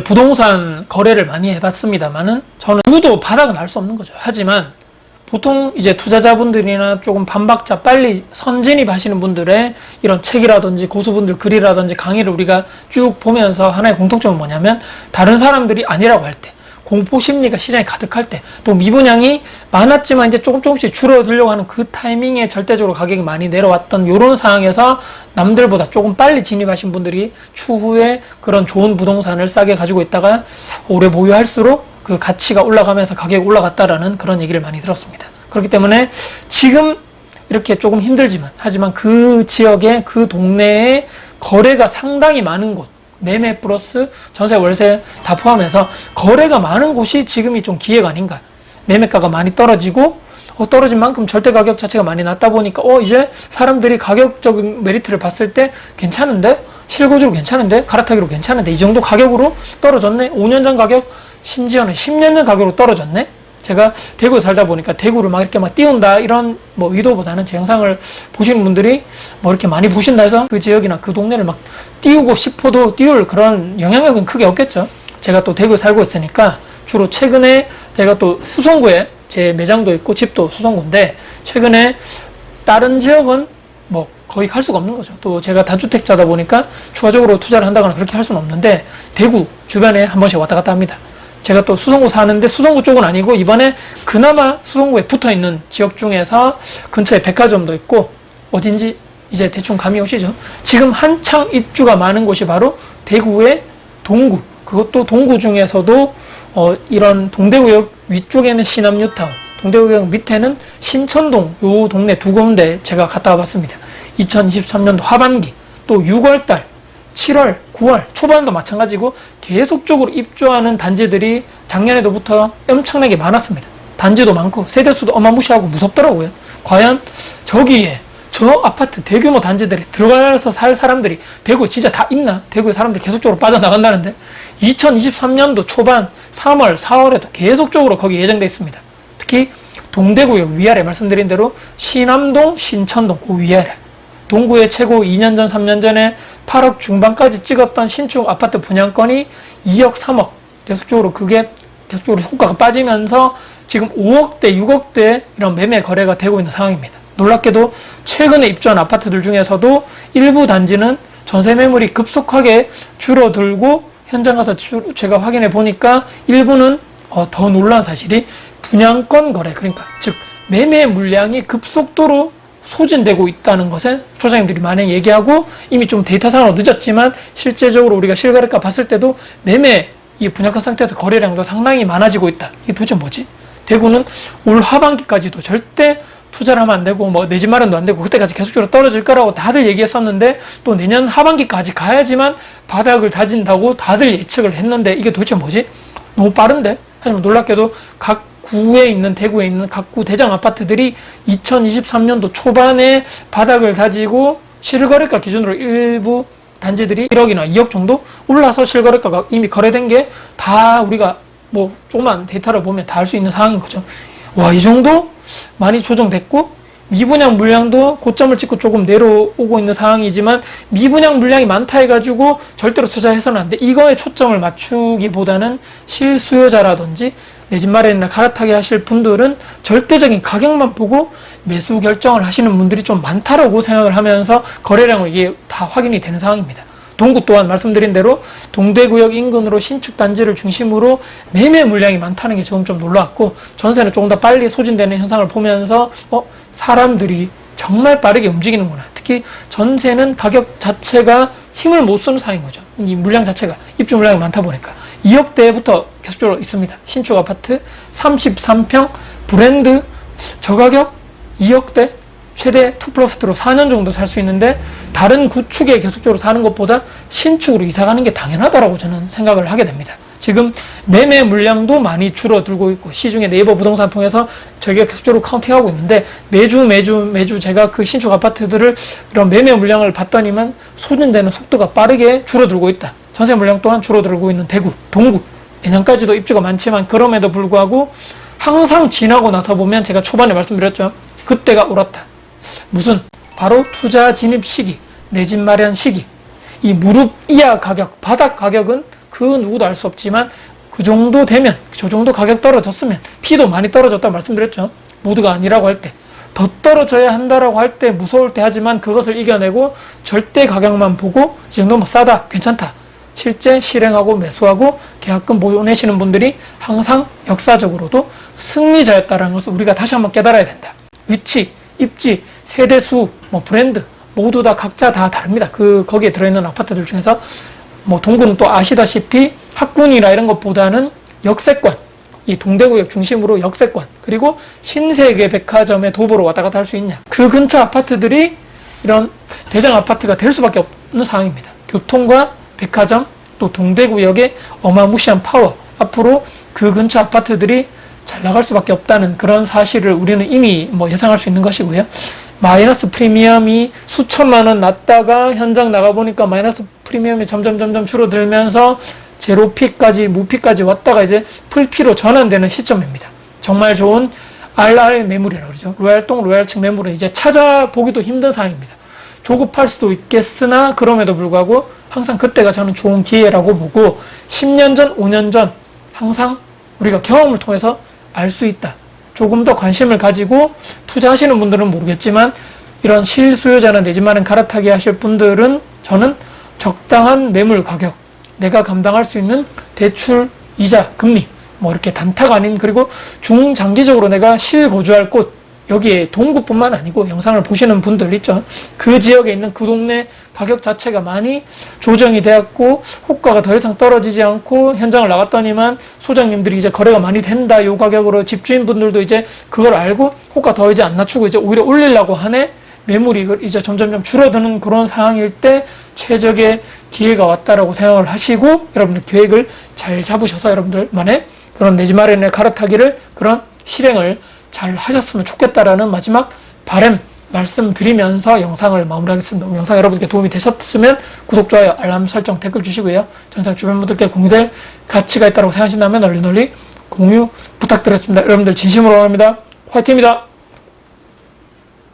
부동산 거래를 많이 해봤습니다만은 저는 누구도 바닥은 알 수 없는 거죠. 하지만 보통 이제 투자자분들이나 조금 반박자 빨리 선진입 하시는 분들의 이런 책이라든지 고수분들 글이라든지 강의를 우리가 쭉 보면서 하나의 공통점은 뭐냐면 다른 사람들이 아니라고 할 때 공포 심리가 시장에 가득할 때 또 미분양이 많았지만 이제 조금 조금씩 줄어들려고 하는 그 타이밍에 절대적으로 가격이 많이 내려왔던 이런 상황에서 남들보다 조금 빨리 진입하신 분들이 추후에 그런 좋은 부동산을 싸게 가지고 있다가 오래 보유할수록 그 가치가 올라가면서 가격이 올라갔다라는 그런 얘기를 많이 들었습니다. 그렇기 때문에 지금 이렇게 조금 힘들지만 하지만 그 지역에 그 동네에 거래가 상당히 많은 곳 매매 플러스 전세 월세 다 포함해서 거래가 많은 곳이 지금이 좀 기회가 아닌가. 매매가가 많이 떨어지고 어, 떨어진 만큼 절대 가격 자체가 많이 낮다 보니까 어 이제 사람들이 가격적인 메리트를 봤을 때 괜찮은데? 실거주로 괜찮은데? 갈아타기로 괜찮은데? 이 정도 가격으로 떨어졌네? 5년 전 가격? 심지어는 10년 전 가격으로 떨어졌네 제가 대구에 살다 보니까 대구를 막 이렇게 막 띄운다 이런 뭐 의도보다는 제 영상을 보시는 분들이 뭐 이렇게 많이 보신다 해서 그 지역이나 그 동네를 막 띄우고 싶어도 띄울 그런 영향력은 크게 없겠죠. 제가 또 대구에 살고 있으니까 주로 최근에 제가 또 수성구에 제 매장도 있고 집도 수성구인데 최근에 다른 지역은 뭐 거의 갈 수가 없는 거죠. 또 제가 다주택자다 보니까 추가적으로 투자를 한다거나 그렇게 할 수는 없는데 대구 주변에 한 번씩 왔다 갔다 합니다. 제가 또 수성구 사는데 수성구 쪽은 아니고 이번에 그나마 수성구에 붙어 있는 지역 중에서 근처에 백화점도 있고 어딘지 이제 대충 감이 오시죠. 지금 한창 입주가 많은 곳이 바로 대구의 동구. 그것도 동구 중에서도 어, 이런 동대구역 위쪽에는 신암 뉴타운, 동대구역 밑에는 신천동 요 동네 두 군데 제가 갔다 와봤습니다. 2023년도 하반기 또 6월달 7월, 9월 초반도 마찬가지고 계속적으로 입주하는 단지들이 작년에도부터 엄청나게 많았습니다. 단지도 많고 세대수도 어마무시하고 무섭더라고요. 과연 저기에 저 아파트 대규모 단지들에 들어가서 살 사람들이 대구에 진짜 다 있나? 대구에 사람들이 계속적으로 빠져나간다는데 2023년도 초반 3월, 4월에도 계속적으로 거기 예정돼 있습니다. 특히 동대구역 위아래 말씀드린 대로 신암동, 신천동 그 위아래 동구의 최고 2년 전, 3년 전에 8억 중반까지 찍었던 신축 아파트 분양건이 2억, 3억. 계속적으로 그게 계속적으로 효과가 빠지면서 지금 5억대, 6억대 이런 매매 거래가 되고 있는 상황입니다. 놀랍게도 최근에 입주한 아파트들 중에서도 일부 단지는 전세 매물이 급속하게 줄어들고 현장 가서 주- 제가 확인해 보니까 일부는 어, 더 놀라운 사실이 분양권 거래 그러니까 즉 매매 물량이 급속도로 소진되고 있다는 것에 소장님들이 많이 얘기하고 이미 좀 데이터 상으로 늦었지만 실제적으로 우리가 실거래가 봤을 때도 매매 이 분양권 상태에서 거래량도 상당히 많아지고 있다. 이게 도대체 뭐지? 대구는 올 하반기까지도 절대 투자를 하면 안 되고 뭐 내 집 마련도 안 되고 그때까지 계속적으로 떨어질 거라고 다들 얘기했었는데 또 내년 하반기까지 가야지만 바닥을 다진다고 다들 예측을 했는데 이게 도대체 뭐지? 너무 빠른데? 하지만 놀랍게도 각 구에 있는 대구에 있는 각구 대장 아파트들이 2023년도 초반에 바닥을 다지고 실거래가 기준으로 일부 단지들이 1억이나 2억 정도 올라서 실거래가가 이미 거래된 게 다 우리가 뭐 조그만 데이터를 보면 다 알 수 있는 상황인 거죠. 와, 이 정도 많이 조정됐고 미분양 물량도 고점을 찍고 조금 내려오고 있는 상황이지만 미분양 물량이 많다 해가지고 절대로 투자해서는 안 돼. 이거에 초점을 맞추기보다는 실수요자라든지 내 집 마련이나 갈아타게 하실 분들은 절대적인 가격만 보고 매수 결정을 하시는 분들이 좀 많다라고 생각을 하면서 거래량을 이게 다 확인이 되는 상황입니다. 동구 또한 말씀드린 대로 동대구역 인근으로 신축 단지를 중심으로 매매 물량이 많다는 게 지금 좀 놀라웠고 전세는 조금 더 빨리 소진되는 현상을 보면서 어 사람들이 정말 빠르게 움직이는구나. 특히 전세는 가격 자체가 힘을 못 쓰는 상황인 거죠. 이 물량 자체가 입주 물량이 많다 보니까 2억대부터 계속적으로 있습니다. 신축 아파트 33평 브랜드 저가격 2억대 최대 2 플러스 2로 4년 정도 살 수 있는데 다른 구축에 계속적으로 사는 것보다 신축으로 이사 가는 게 당연하다라고 저는 생각을 하게 됩니다. 지금 매매 물량도 많이 줄어들고 있고 시중에 네이버 부동산 통해서 저희가 계속적으로 카운팅하고 있는데 매주 매주 매주 제가 그 신축 아파트들을 이런 매매 물량을 봤더니만 소진되는 속도가 빠르게 줄어들고 있다. 전세 물량 또한 줄어들고 있는 대구, 동구 내년까지도 입주가 많지만 그럼에도 불구하고 항상 지나고 나서 보면 제가 초반에 말씀드렸죠. 그때가 옳았다. 무슨 바로 투자 진입 시기, 내 집 마련 시기. 이 무릎 이하 가격, 바닥 가격은 그 누구도 알 수 없지만 그 정도 되면 저 정도 가격 떨어졌으면 피도 많이 떨어졌다고 말씀드렸죠. 모두가 아니라고 할 때. 더 떨어져야 한다라고 할 때 무서울 때 하지만 그것을 이겨내고 절대 가격만 보고 이 정도 뭐 싸다 괜찮다 실제 실행하고 매수하고 계약금 보내시는 분들이 항상 역사적으로도 승리자였다라는 것을 우리가 다시 한번 깨달아야 된다. 위치, 입지, 세대수, 뭐 브랜드 모두 다 각자 다 다릅니다. 그 거기에 들어있는 아파트들 중에서 뭐 동구는 또 아시다시피 학군이나 이런 것보다는 역세권, 이 동대구역 중심으로 역세권 그리고 신세계 백화점의 도보로 왔다 갔다 할 수 있냐? 그 근처 아파트들이 이런 대장 아파트가 될 수밖에 없는 상황입니다. 교통과 백화점 또 동대구역의 어마무시한 파워 앞으로 그 근처 아파트들이 잘 나갈 수밖에 없다는 그런 사실을 우리는 이미 뭐 예상할 수 있는 것이고요. 마이너스 프리미엄이 수천만 원 났다가 현장 나가 보니까 마이너스 프리미엄이 점점 점점 줄어들면서 제로피까지 무피까지 왔다가 이제 풀피로 전환되는 시점입니다. 정말 좋은 RR 매물이라고 그러죠. 로얄동 로얄층 매물은 이제 찾아보기도 힘든 상황입니다. 조급할 수도 있겠으나 그럼에도 불구하고 항상 그때가 저는 좋은 기회라고 보고 10년 전, 5년 전 항상 우리가 경험을 통해서 알 수 있다. 조금 더 관심을 가지고 투자하시는 분들은 모르겠지만 이런 실수요자나 내 집마련 갈아타기 하실 분들은 저는 적당한 매물 가격, 내가 감당할 수 있는 대출, 이자, 금리, 뭐 이렇게 단타가 아닌 그리고 중장기적으로 내가 실거주할 곳 여기에 동구뿐만 아니고 영상을 보시는 분들 있죠. 그 지역에 있는 그 동네 가격 자체가 많이 조정이 되었고 호가가 더 이상 떨어지지 않고 현장을 나갔더니만 소장님들이 이제 거래가 많이 된다 요 가격으로 집주인분들도 이제 그걸 알고 호가 더 이제 안 낮추고 이제 오히려 올리려고 하네 매물이 이제 점점점 줄어드는 그런 상황일 때 최적의 기회가 왔다라고 생각을 하시고 여러분들 계획을 잘 잡으셔서 여러분들만의 그런 내집 마련의 갈아타기를 그런 실행을 잘 하셨으면 좋겠다라는 마지막 바램 말씀드리면서 영상을 마무리하겠습니다. 영상 여러분께 도움이 되셨으면 구독, 좋아요, 알람 설정, 댓글 주시고요. 전상 주변 분들께 공유될 가치가 있다고 생각하신다면 널리 널리 공유 부탁드렸습니다. 여러분들 진심으로 원합니다. 화이팅입니다.